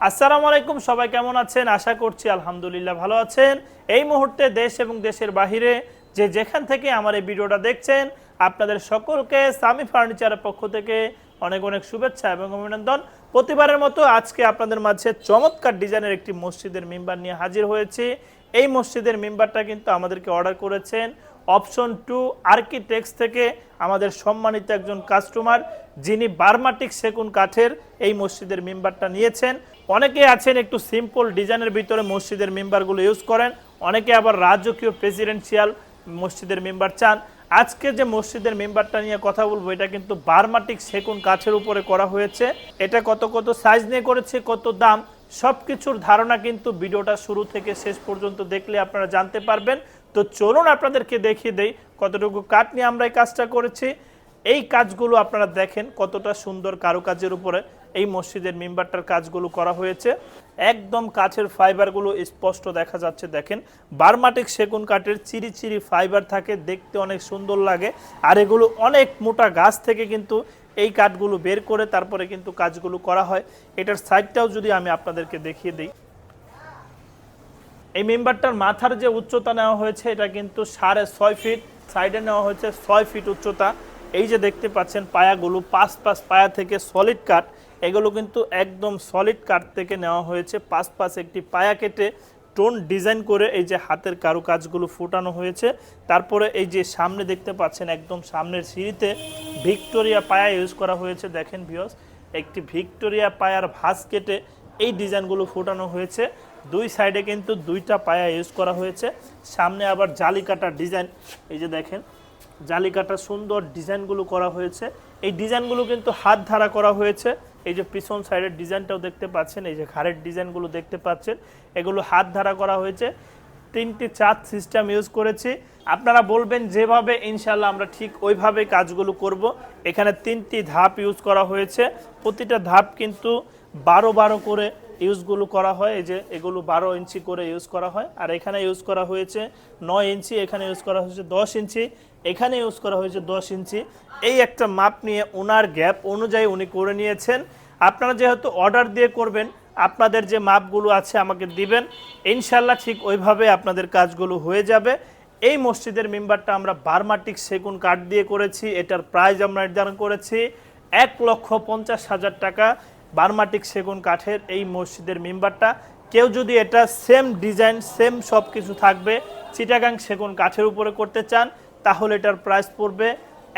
আসসালামু আলাইকুম, সবাই কেমন আছেন? আশা করছি আলহামদুলিল্লাহ ভালো আছেন। এই মুহূর্তে দেশ এবং দেশের বাহিরে যে যেখান থেকে আমার এই ভিডিওটা দেখছেন, আপনাদের সকলকে সামি ফার্নিচারের পক্ষ থেকে অনেক অনেক শুভেচ্ছা এবং অভিনন্দন। প্রতিবারের মতো আজকে আপনাদের মাঝে চমৎকার ডিজাইনের একটি মসজিদের মেম্বার নিয়ে হাজির হয়েছি। এই মসজিদের মেম্বারটা কিন্তু আমাদেরকে অর্ডার করেছেন অপশন টু আর্কিটেক্স থেকে আমাদের সম্মানিত একজন কাস্টমার, যিনি বার্মাটিক সেগুন কাঠের এই মসজিদের মেম্বারটা নিয়েছেন। অনেকে আছেন একটু সিম্পল ডিজাইনের ভিতরে মসজিদের মেম্বারগুলো ইউজ করেন, অনেকে আবার রাজকীয় প্রেসিডেন্সিয়াল মসজিদের মেম্বার চান। আজকে যে মসজিদের মেম্বারটা নিয়ে কথা বলব, এটা কিন্তু বার্মাটিক সেগুন কাঠের উপরে করা হয়েছে। এটা কত কত সাইজ নিয়ে করেছে, কত দাম সব কিছুর ধারণা কিন্তু ভিডিওটা শুরু থেকে শেষ পর্যন্ত দেখলে আপনারা জানতে পারবেন। তো চলুন আপনাদেরকে দেখিয়ে দেই কতটুকু কাঠ নিয়ে আমরা এই কাজটা করেছি। এই কাজগুলো আপনারা দেখেন কতটা সুন্দর কারুকাজের উপরে এই মসজিদের মেম্বারটার কাজগুলো করা হয়েছে। একদম কাঠের ফাইবারগুলো স্পষ্ট দেখা যাচ্ছে, দেখেন। বার্মাটিক সেগুন কাঠের চিরি চিরি ফাইবার থাকে, দেখতে অনেক সুন্দর লাগে। আর এগুলো অনেক মোটা গাছ থেকে কিন্তু এই কাঠগুলো বের করে তারপরে কিন্তু কাজগুলো করা হয়। এটার সাইডটাও যদি আমি আপনাদেরকে দেখিয়ে দিই। এই মেম্বারটার মাথার যে উচ্চতা নেওয়া হয়েছে, এটা কিন্তু সাড়ে ছয় ফিট, সাইডে নেওয়া হয়েছে ছয় ফিট উচ্চতা। এই যে দেখতে পাচ্ছেন পায়াগুলো, পাঁচ পাঁচ পায়া থেকে সলিড কাঠ এগুলো কিন্তু একদম সলিড কাঠ থেকে নেওয়া হয়েছে। পাঁচ পাঁচ একটি পায়া কেটে টোন ডিজাইন করে এই যে হাতের কারুকাজগুলো ফুটানো হয়েছে। তারপরে এই যে সামনে দেখতে পাচ্ছেন একদম সামনের সিঁড়িতে ভিক্টোরিয়া পায়া ইউজ করা হয়েছে। দেখেন ভিওস একটি ভিক্টোরিয়া পায়ার ভাস কেটে এই ডিজাইনগুলো ফোটানো হয়েছে। দুই সাইডে কিন্তু দুইটা পায়া ইউজ করা হয়েছে। সামনে আবার জালি কাটার ডিজাইন, এই যে দেখেন জালি কাটা সুন্দর ডিজাইনগুলো করা হয়েছে। এই ডিজাইনগুলো কিন্তু হাত ধারা করা হয়েছে। এই যে পিছন সাইডের ডিজাইনটাও দেখতে পাচ্ছেন, এই যে ঘাড়ের ডিজাইনগুলো দেখতে পাচ্ছেন। এগুলো হাত ধারা করা হয়েছে। তিনটি চার্ট সিস্টেম ইউজ করেছি। আপনারা বলবেন যেভাবে ইনশাল্লাহ আমরা ঠিক ওইভাবে কাজগুলো করব। এখানে তিনটি ধাপ ইউজ করা হয়েছে। প্রতিটা ধাপ কিন্তু বারো বারো করে ইউজগুলো করা হয়, এই যে এগুলো বারো ইঞ্চি করে ইউজ করা হয়। আর এখানে ইউজ করা হয়েছে নয় ইঞ্চি, এখানে ইউজ করা হয়েছে দশ ইঞ্চি, এখানে ইউজ করা হয়েছে দশ ইঞ্চি। এই একটা মাপ নিয়ে ওনার গ্যাপ অনুযায়ী উনি করে নিয়েছেন। আপনারা যেহেতু অর্ডার দিয়ে করবেন, আপনাদের যে মাপগুলো আছে আমাকে দিবেন। ইনশাল্লাহ ঠিক ওইভাবে আপনাদের কাজগুলো হয়ে যাবে। এই মসজিদের মেম্বারটা আমরা বার্মাটিক সেগুন কাঠ দিয়ে করেছি, এটার প্রাইস আমরা নির্ধারণ করেছি এক লক্ষ পঞ্চাশ হাজার টাকা। বার্মাটিক সেগুন কাঠের এই মসজিদের মেম্বারটা। কেউ যদি এটা সেম ডিজাইন সেম সব কিছু থাকবে, চিটাগাং সেগুন কাঠের উপরে করতে চান, তাহলে এটার প্রাইস পড়বে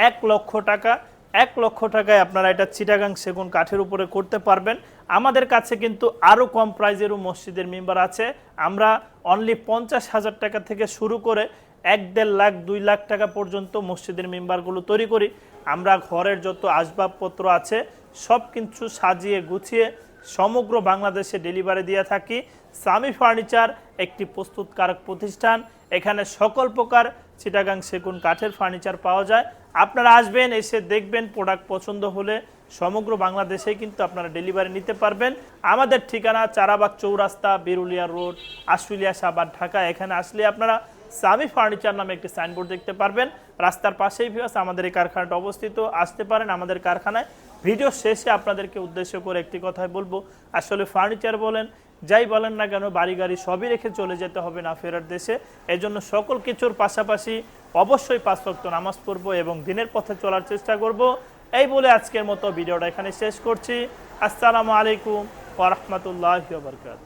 এক লক্ষ টাকা। এক লক্ষ টাকায় আপনারা এটা চিটাগাং সেগুন কাঠের উপরে করতে পারবেন। আমাদের কাছে কিন্তু আরও কম প্রাইজেরও মসজিদের মেম্বার আছে। আমরা অনলি পঞ্চাশ হাজার টাকা থেকে শুরু করে এক দেড় লাখ, দুই লাখ টাকা পর্যন্ত মসজিদের মেম্বারগুলো তৈরি করি। আমরা ঘরের যত আসবাবপত্র আছে, সব কিছু সাজিয়ে গুছিয়ে সমগ্র বাংলাদেশে ডেলিভারি দিয়ে থাকি। সামি ফার্নিচার একটি প্রস্তুতকারক প্রতিষ্ঠান, এখানে সকল প্রকার চিটাগাং সেগুন কাঠের ফার্নিচার পাওয়া যায়। আপনারা আসবেন, এসে দেখবেন প্রোডাক্ট পছন্দ হলে সমগ্র বাংলাদেশে কিন্তু আপনারা ডেলিভারি নিতে পারবেন। আমাদের ঠিকানা চারাবাগ চৌরাস্তা, বেরুলিয়া রোড আশুলিয়া সাবাদ ঢাকা। এখানে আসলে আপনারা সামি ফার্নিচার নামে একটি সাইনবোর্ড দেখতে পারবেন। রাস্তার পাশেই ভিউস আমাদের এই কারখানাটা অবস্থিত। আসতে পারেন আমাদের কারখানায়। ভিডিও শেষে আপনাদেরকে উদ্দেশ্য করে একটি কথাই বলব। আসলে ফার্নিচার বলেন, যাই বলেন না কেন বাড়ি গাড়ি সবই রেখে চলে যেতে হবে না ফেরার দেশে। এজন্য সকল কিছুর পাশাপাশি অবশ্যই পাঁচ ওয়াক্ত নামাজ পড়ব এবং দিনের পথে চলার চেষ্টা করব। এই বলে আজকের মতো ভিডিওটা এখানে শেষ করছি। আসসালামু আলাইকুম ওরহমতুল্লাহ বরকাত